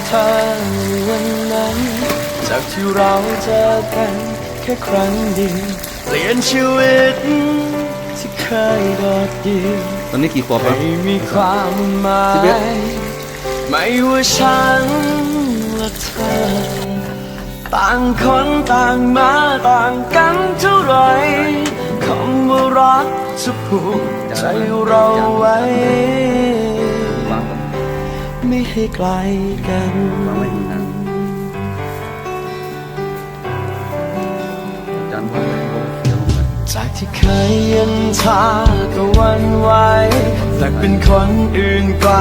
มองตาเธอวันนั้น จากที่เราเจอกันแค่ครั้งเดียวเปลี่ยนชีวิตที่เคยโดดเดี่ยวตอนนี้กี่ขวบแล้วไม่มีความหมาสิบเอ็ดยไม่ว่าฉันและเธอ ต่างคนต่างมาต่างกันเท่าไหรคำว่ารักจะผูกใจเราไว้วางก่อน ไม่ให้ไกลกันวางไว้ตรงนั้นจานวางไว้บนเขียวลงไปจากที่เคยเย็นชาก็หวันไหวแต่เป็นคนอื่นไกล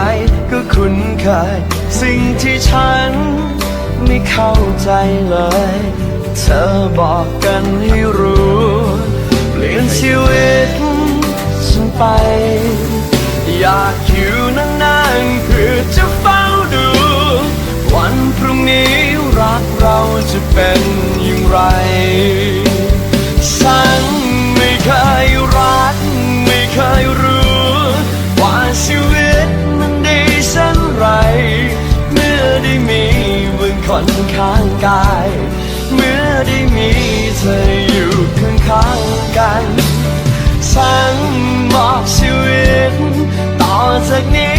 ก็คุ้นเคย สิ่งที่ฉันไม่เข้าใจเลย เธอบอกกันให้รู้ เปลี่ยนชีวิตฉันไป อยากอยู่นาน ๆเพื่อจะเฝ้าดู วันพรุ่งนี้รักเราจะเป็นอย่างไร ฉันไม่เคยรัก ไม่เคยรู้ ว่าชีวิตมันดีเช่นไร เมื่อได้มีมึงคนข้างกาย เมื่อได้มีเธออยู่ข้างข้างๆกัน ฉันมอบชีวิต ต่อจากนี้